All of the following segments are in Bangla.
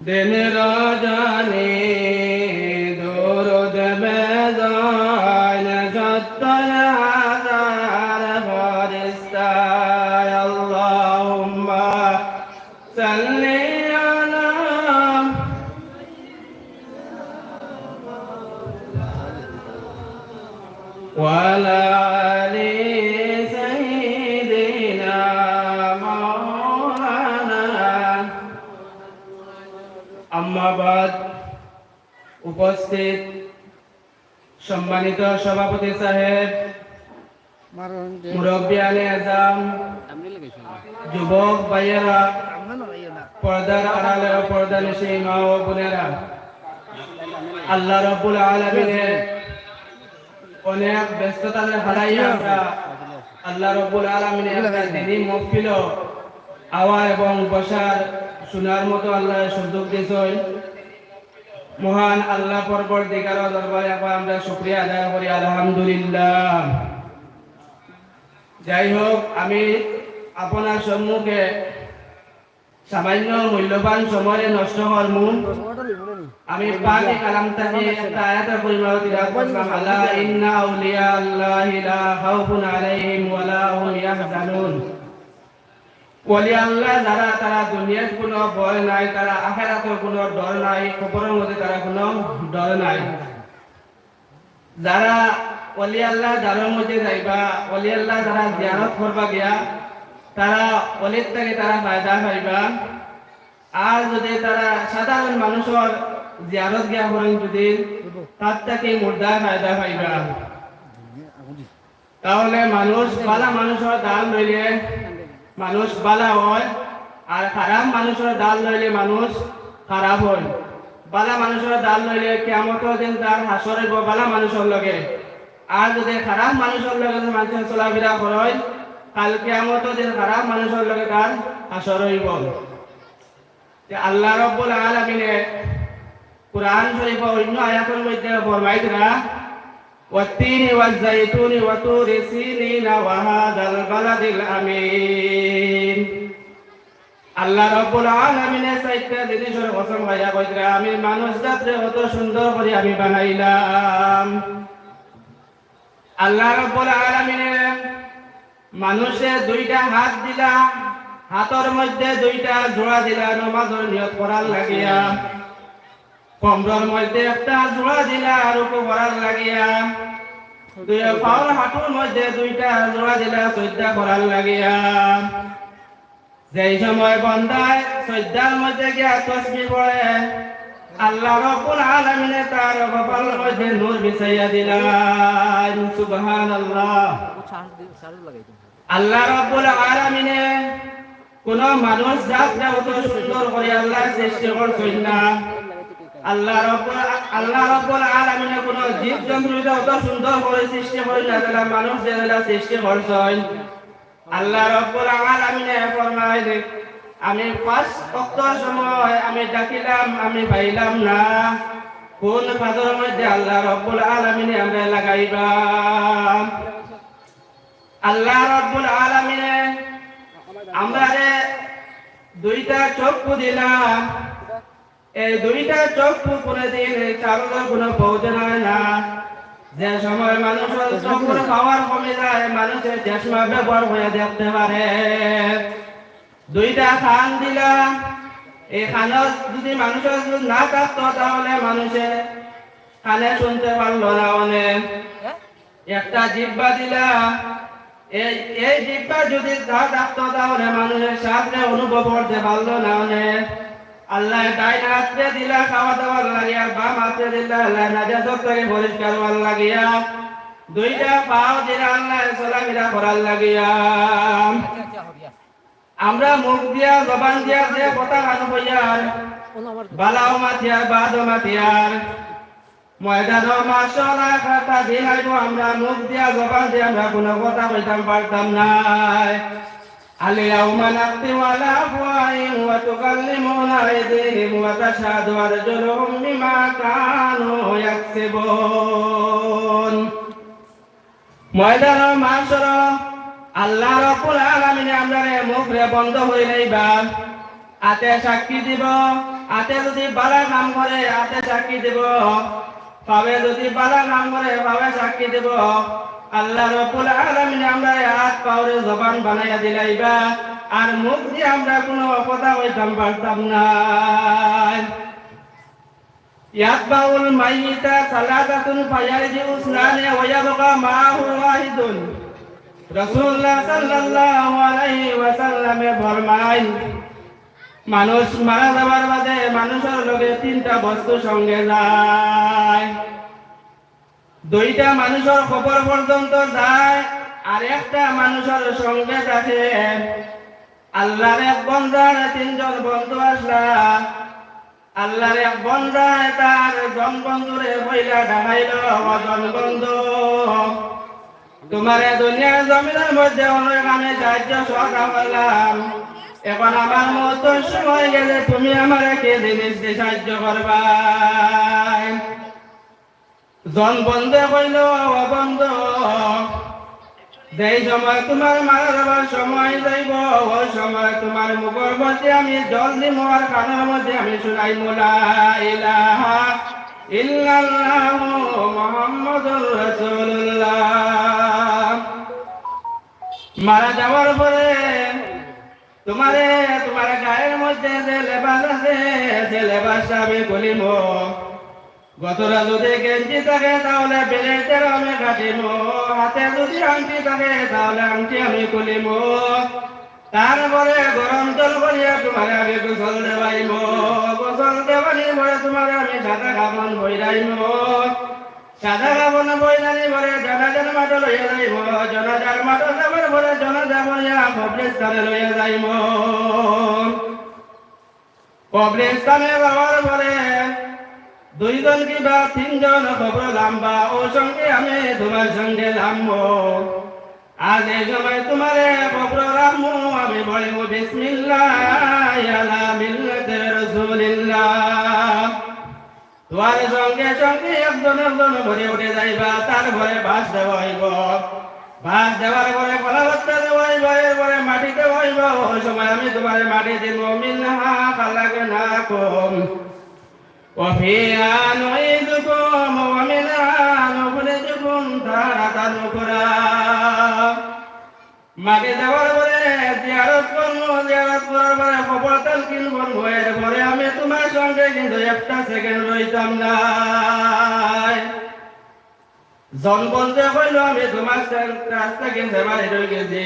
দিন রজনী দরুদ আম্মাবাদ উপস্থিত সম্মানিত সভাপতি সাহেব মুরব্বিয়ানে আজম যুবক ভাইয়েরা পর্দার আড়ালে পর্দা নিশে মা ও বোনেরা আল্লাহ রব্বুল আলমিনের অনেক ব্যস্ততাতে হারাইয়া আমরা আল্লাহ রব্বুল আলমিনের দিনই আওয়া এবং বসার শোনার মতো আল্লাহ সুযোগ দিয়েছেন। মহান আল্লাহ পর্বর দিকার দরবারে আবার আমরা শুক্রিয়া আদায় করি, আলহামদুলিল্লাহ। যাই হোক, আমি আপনার সম্মুখে সামান্য মূল্যবান সময়ে নষ্ট হওয়ার মূল আমি পাকে কালাম থেকে একটা আয়াতের পরিমাণ তিলাওয়াত করলাম। আলা ইন্না আউলিয়া আল্লাহি লা খাউফুন আলাইহিম ওয়া লা হুম ইয়াহজানুন। ওলি আল্লাহ, যারা তারা দুনিয়ার ভয় নাই, তারা আখেরাতের ডর নাই কবরের মধ্যে তারা ডর নাই। যারা অলি আল্লাহ মধ্যে যাইবা অলি আল্লাহ যারা করবা গিয়া তারা অলির থেকে তারা ফায়দা পাইবা আর যদি তারা সাধারণ মানুষের জিয়ারত গিয়া করেন যদি তার থেকে মুর্দা ফায়দা পাইবা তাহলে মানুষ বালা মানুষের দাল লইলে মানুষ বালা হয়, আর খারাপ মানুষের দাল লইলে মানুষ খারাপ হয়। বালা মানুষের দাল লইলে কেমত দিন তার হাসরে বালা মানুষের লগে। আর যদি খারাপ মানুষের লগে মানুষের চলাফেরা করে কাল কেমত দিন খারাপ মানুষের লগে তার হাসর হইব। আল্লাহ রব্বুল আলামিনে কুরআন শরীফ অন্য আয়াতের মধ্যে ফরমাইতরা والتين والزيتون وطور سينين وهذا البلد الأمين আল্লাহ রব্বুল আলামিনের চাইতে জিনিসের কসম খাইয়া কইতরা আমি মানুষ জাতরে অত সুন্দর করে আমি বানাইলাম আল্লাহ রব্বুল আলামিনে মানুষে দুইটা হাত দিলা হাতর মধ্যে দুইটা জোড়া দিলা নমাজের নিয়ত করার লাগিয়া কমরের মধ্যে একটা জোড়া দিলা, আর উপর করার লাগিয়া। দুই পাওয়ার হাঁটুর মধ্যে দুইটা জোড়া দিলা চৈদ্যা করার লাগিয়া। যেই সময় বন্দায় চৈদ্যার মধ্যে গিয়া তসবি পড়ে। আল্লাহ রব্বুল আলামিনে তার কপালের মধ্যে নূর বিছাইয়া দিলেন, সুবহানাল্লাহ। আল্লাহ রব্বুল আলামিনে কোন মানুষ জাত সুন্দর করে আল্লাহ সৃষ্টি করছেন না। আল্লাহ রব্বুল আল্লাহ রব্বুল আলামিনে কোন জীব জন্তু অত সুন্দর করে সৃষ্টি করেন না মানুষ যেগুলা সৃষ্টি করছেন। আল্লাহ রব্বুল আলামিনে ফরমায় যে, আমি পাঁচ অক্ত সময় আমি ডাকিলাম, আমি পাইলাম না। কোন পাথরের মধ্যে আল্লাহ রব্বুল আলামিনে আমরা লাগাইবা আল্লাহ রব্বুল আলামিনে আমরা দুইটা চক্ষু দিলাম এই দুইটা চক্ষু করে দিন চারুর কোনো প্রয়োজন হয় না। যে সময় মানুষের চক্ষুর পাওয়ার কমে যায় মানুষের চশমা ব্যবহার হয়ে দেখতে পারে। দুইটা খান দিলাম এই খানত যদি মানুষের না থাকতো তাহলে মানুষে কানে শুনতে পারল না অনেক। একটা জিব্বা দিলাম এই এই জিব্বা যদি না থাকতো তাহলে মানুষের সামনে অনুভব করতে পারল না অনেক। আল্লাহ দিলা, খাওয়া বাম দিলা, আল্লাহ লাগিয়া দুইটা দিলা আমরা মুখ দিয়া, জবান দিয়া যে কথা খানো হইয়ার বালাও মাতিয়ার বাদও মাতিয়ার ময়দান মাসলা কথা আমরা মুখ দিয়া, জবান দিয়া, আমরা কোনো কথা কইতাম, পারতাম নাই। اليوم نختم على أفواههم وتكلمنا أيديهم وتشهد أرجلهم بما كانوا يكسبون ময়দান মাসর আল্লাহ রব্বুল আলামিনে আমরা মুখ রে বন্ধ হইলেই বা আতে সাক্ষী দিব আতে যদি বালা কাম করে আতে সাক্ষী দিব পাবে যদি বালা কাম করে পাবে সাক্ষী দিব। আল্লাহ রব্বুল আমরা হাত পাওরে জবান বানাইয়া দিলাইবা। আর মুখ দিয়ে আমরা কোনো কথা কইতাম পারতাম না। ইয়াতবাউল মাইয়িতা সালাতাতুন ফায়ারজিউ উসনানে ওয়া ইয়াবকা মাহু ওয়াহিদুন। রাসূলুল্লাহ সাল্লাল্লাহু আলাইহি ওয়াসাল্লামে ফরমায় মানুষ মারা যাবার বাদে মানুষের লগে তিনটা বস্তু সঙ্গে যায়। দুইটা মানুষের খবর পর্যন্ত যায় আর একটা মানুষের সঙ্গে থাকে। আল্লাহর এক বন্ধার তিনজন বন্ধু আসলা। আল্লাহর এক বন্ধায় তার জন বন্ধুরে হইলা ডাকাইল জন বন্ধু। তোমার দুনিয়ার জমিনের মধ্যে অনেক আমি সাহায্য সহকার এখন আমার মতো সময় গেলে তুমি আমার কে জিনিস সাহায্য করবা। জন বন্ধে কইল ও বন্ধ যেই সময় তোমার মারা যাবার সময় যাইব ওই সময় তোমার মুখের মধ্যে আমি জল দিব আর কানের মধ্যে আমি শুনাই মোলা ইলাহা ইল্লাল্লাহু মুহাম্মাদুর রাসূলুল্লাহ। মারা যাওয়ার পরে তোমারে, তোমার গায়ের মধ্যে যে লেবাস আছে যে লেবাসটা আমি খুলিব। গতরা যদি গেঞ্জি থাকে, তাহলে বেলেটের আমি কাটিব। হাতে যদি আংটি থাকে, তাহলে আংটি আমি খুলিব। তারপরে গরম জল করিয়া তোমার আমি গোসল দেবাইব গোসল দেবানি পরে তোমার আমি সাদা কাপড় বইরাইব। সাদা যাওয়ার পরে দুইজন কিবা তিনজন খবর লাম্বা ও সঙ্গে আমি তোমার সঙ্গে লাম্বো আজ এই সময় তোমারে আমি বলিব বিসমিল্লাহ তোমার সঙ্গে সঙ্গে একজন একজন ঘরে উঠে যাইবা তার ঘরে বাস দেওয়া হইব বাস দেওয়ার পরে কথাবার্তা দেওয়া হইব এরপরে মাটিতে হইব ওই সময় আমি তোমার মাটি দিব মিল্লাহা খালাকে না কম وفيها نعيدكم ومنها نخرجكم تارة أخرى মাকে যাওয়ার পরে জিয়ারত করব, জিয়ারত করার পরে খবর তালকিন করব। এরপরে আমি তোমার সঙ্গে কিন্তু একটা সেকেন্ড রইতাম না। জন বন্ধে হইল, আমি তোমার রাস্তা কিনতে পারি রয়ে গেছি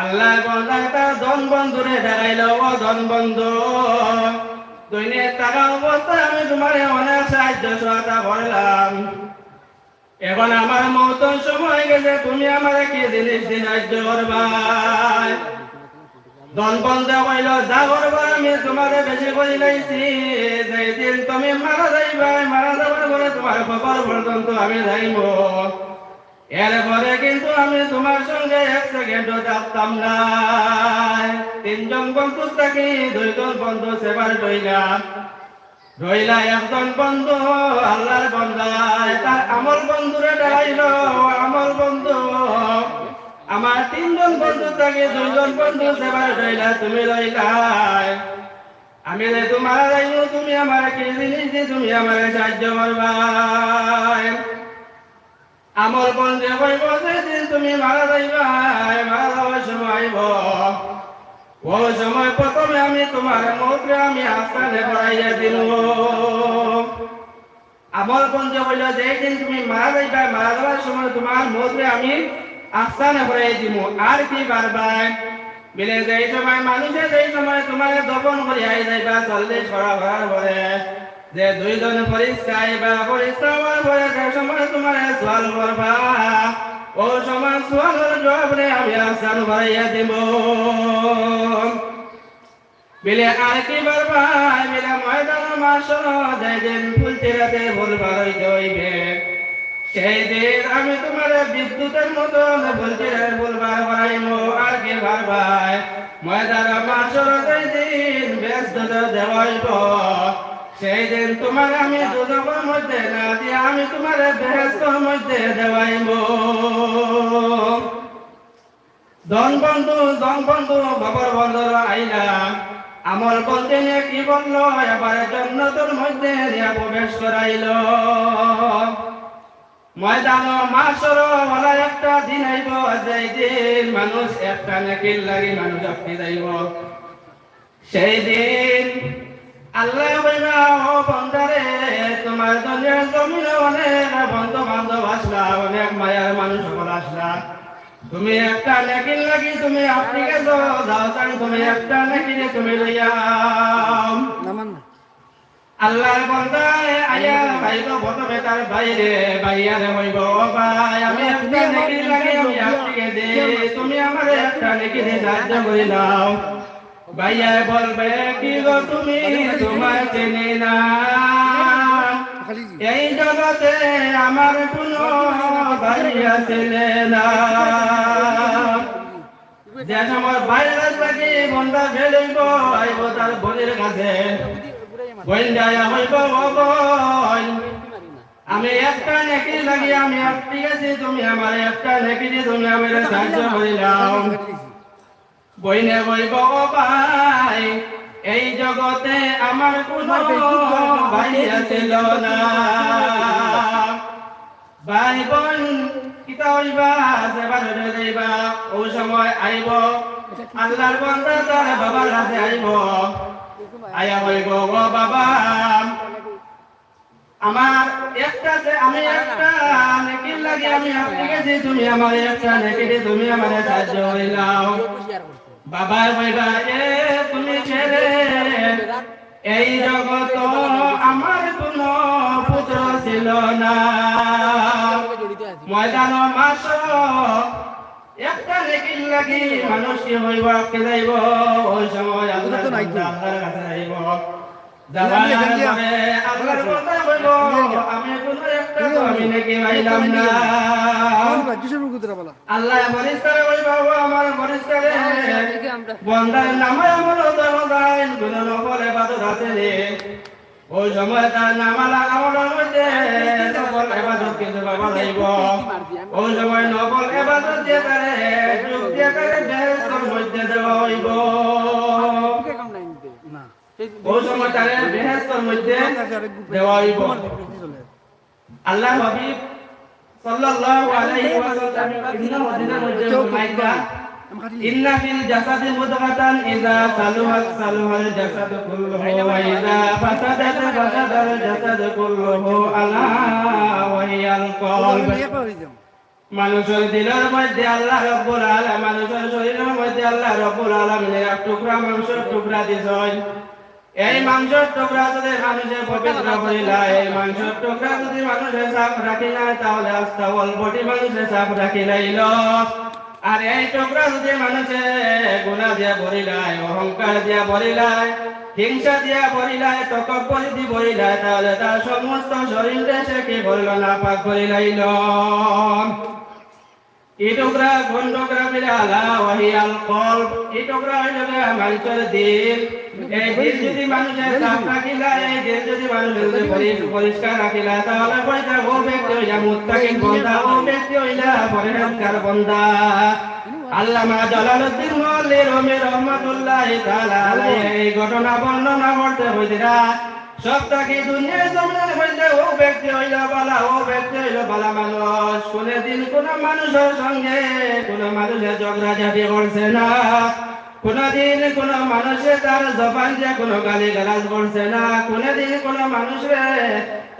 আল্লাহ বন্ধা তার জন বন্ধুরে দেখাইল, ও জন বন্ধু দৈনিক টাকা অবস্থায় আমি তোমার অনেক সাহায্য সহায়তা করলাম। এখন আমার মতন সময় গেছে, তুমি আমার কি জিনিস সাহায্য করবা? আমি তোমারে তুমি মারা মারা তোমার আমি এরপরে কিন্তু আমি তোমার সঙ্গে এক থাকতাম না তিনজন বন্ধু থাকি, দুইজন বন্ধু সেবার রইলা রইলা একজন বন্ধু, আল্লাহর বন্ধায় তার আমল বন্ধুরে ডাইল আমল বন্ধু। আমার তিনজন বন্ধু থাকি, দুইজন বন্ধু সেবার রইলা তুমি রইলাই আমি যে তোমার যাইব তুমি আমার কি জিনিস দিয়ে তুমি আমার সাহায্য করবাই আমল বন্ধে হইব যেদিন তুমি মারা যাইবা মারা যাওয়ার সময় ওই সময় প্রথমে আমি তোমার মুখে আমি আস্থানে ভরাইয়া দিল আমল বন্ধে হইল যেদিন তুমি মারা যাইবা মারা যাওয়ার সময় তোমার মুখে আমি আস্থানে ভরাই দিব আর কি বারবার মিলে যেই সময় মানুষে যেই সময় তোমার দপন করি আই যাইবা চল্লিশ ছড়া ভরার পরে যে দুইজন পরিষ্কার বা পরিষ্কার হওয়ার পরে যে সময় তোমার সোয়াল করবা ও সময় সোয়ালের জবাবে আমি আসান ভরাইয়া দিব। বিলে আর কি বারবা বিলে ময়দান মাস যাই দিন ফুলতে রাতে ভুলবার হইবে। সেই দিন আমি তোমার বিদ্যুতের মতো বলতে ভুলবার বাড়াইব আর কি ভারবাই ময়দান মাসর ব্যস্ত দেওয়াইব। সেই দিন তোমার আমি দুজকের মধ্যে, না দিয়ে আমি তোমার বেহেস্তর মধ্যে দেওয়াইব। ধন বন্ধু জন বন্ধু খবর বন্ধু আইলা। আমল বলতে নিয়ে কি বলল? এবারে জন্নতর মধ্যে দিয়া প্রবেশ করাইল। ময়দান মাসর বলা একটা দিন আইব, যেই দিন মানুষ একটা নেকির লাগি মানুষ আপনি যাইব। সেই দিন আল্লাহ বইবা ও বন্দারে তোমার দুনিয়ার জমিনে অনেক বন্ধু বান্ধব আসলা অনেক মায়ার মানুষ সকল আসলা তুমি একটা লাগি তুমি যাও চাই তুমি একটা নেকিরে তুমি লইয়াম নামান আল্লাহর বন্দায় আয়া ভাইব প্রথমে তার বাইরে বাইয়ারে হইব ও ভাই। আমি একটা নেকির লাগি আমি আপনাকে দে তুমি আমার একটা নেকিরে সাহায্য করে দাও। ভাইয়া বলবে কি গো তুমি তোমার চেনে না। এই জগতে আমার কোনো ভাইয়া ছেলে না যে সময় বাইরে থাকি বন্ধা ফেলিব আইব তার বোনের কাছে বোন যায় হইব আমি একটা নেকি লাগি আমি ঠিক আছে তুমি আমার একটা নেকি দিয়ে তুমি আমার সাহায্য করিলাম বইনে বইব ও ভাই এই জগতে আমার কোনো ভাই আছিল না। ভাই বোন কিতা হইবা সেবা ধরে যাইবা ও সময় আইব। আল্লাহর বন্ধা তার বাবার কাছে আইব। আয়া হইব ও বাবা। আমার একটা যে আমি একটা নেকির লাগে আমি আপনাকে যে তুমি আমার একটা নেকিরে তুমি আমার সাহায্য হইলাও বাবা বইবা এ তুমি ছেড়ে এই জগত আমার কোন পুত্র ছিল না। ময়দান মাস একটা নেকির লাগি মানুষ কি হইব কে যাইব ওই সময়। আল্লাহর কাছে যাইব বলা আল্লাহ বাবু আমার বন্দার দরদাইন গুণ নকলে বাদত আছে রে ওই সময় তার নামালা আমলের মধ্যে নকল এবাদত কিন্তু বাবা লাগব ওই সময় নকল এবাদত দিয়ে তারে যুগ দিয়ে তারে বেহেস্তর মধ্যে দেওয়া হইব না আল্লাহ মধ্যে আলা মানুষের দিলের মধ্যে আল্লাহ রব্বুল আলামিন মানুষের শরীরের মধ্যে আল্লাহ রব্বুল আলামিনের এক টুকরা মাংসের টুকরা দিছেন। এই মাংসের টুকরা যদি মানুষের পবিত্র করিলা এই মাংসের টুকরা যদি মানুষের সাফ রাখি না তাহলে আস্তা অল্পটি মানুষের সাফ রাখি লাইল আর এই টুকরা যদি মানুষে গুণা দিয়া ভরিলায়, অহংকার দিয়া ভরিলায়, হিংসা দিয়া ভরিলায় তকব্বর দি ভরিলায়, তাহলে তার সমস্ত শরীরে সে কি ভরিল না পাক করিলাইল এই টুকরা কোন টুকরা মিলে আলা ওয়াহিয়াল কলব? এই টুকরা হইল মানুষের দিল। এই দিল যদি মানুষের সাফ রাখিলা, এই দিল যদি মানুষের পরিষ্কার রাখিলা, তাহলে কইতা ও ব্যক্তি হইলা মুত্তাকিন ও ব্যক্তি হইলা আল্লামা তাআলা এই ঘটনা বর্ণনা করতে হইদিরা সপ্তাহে দুনিয়ার জমিনের মধ্যে ও ব্যক্তি হইল বালা, ও ব্যক্তি হইল বালা মানুষ। কোন দিন কোন মানুষের সঙ্গে কোন মানুষের ঝগড়া ঝাঁটি করছে না। কোনদিন কোন মানুষে তার জবান দিয়ে কোনো গালি গালাজ করছে না। কোনদিন কোন মানুষে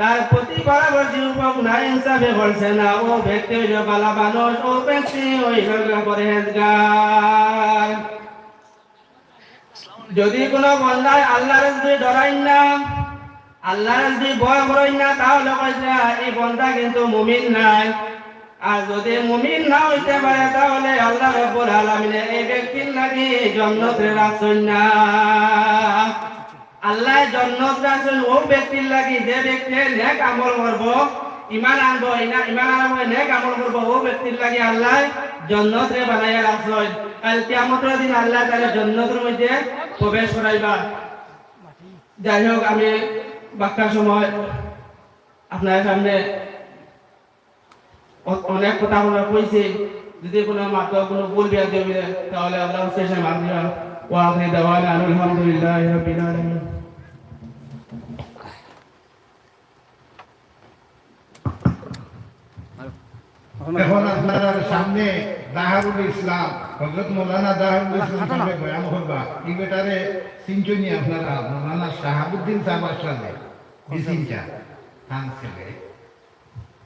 তার প্রতি বরাবর যুবক না হিসাবে করছে না। ও ব্যক্তি হইল বালা মানুষ, ও ব্যক্তি হইল পরেজগার যদি কোনো বন্ধায় আল্লাহর ডরাই না আল্লাহর যদি ভয় করেন না, তাহলে কইছে এই বন্ধা কিন্তু মুমিন নাই। আর যদি মুমিন না হইতে পারে, তাহলে আল্লাহ রব্বুল আলামিনে এই ব্যক্তির লাগি জন্নতে রাখছেন না। আল্লাহ জন্নত রাখছেন ও ব্যক্তির লাগি যে ব্যক্তি নেক আমল করব ইমান আনব, ইনা ইমান আনব, নেক আমল করব, ও ব্যক্তির লাগি আল্লাহ জন্নতে বানাইয়া রাখছেন। কাল কিয়ামতের দিন আল্লাহ তাআলা জন্নতের মধ্যে প্রবেশ করাইবা। যাই হোক, আমি বাক্যার সময় আপনার সামনে অনেক কথা আমরা কইছে। যদি কোনো মাত্র কোনো ভুল বিয়া দেবে তাহলে আল্লাহ শেষে মানবিয়া ওয়াখরি দাওয়ানা আলহামদুলিল্লাহ রাব্বিল আলামিন। এখন আপনার সামনে দাহারুল ইসলাম হজরত মৌলানা দাহারুল ইসলাম বয়ান হবা এই বেটারে সিঞ্জনি আপনারা মৌলানা শাহাবুদ্দিন সাহেব আসলে এই সিনটা খান ছেলে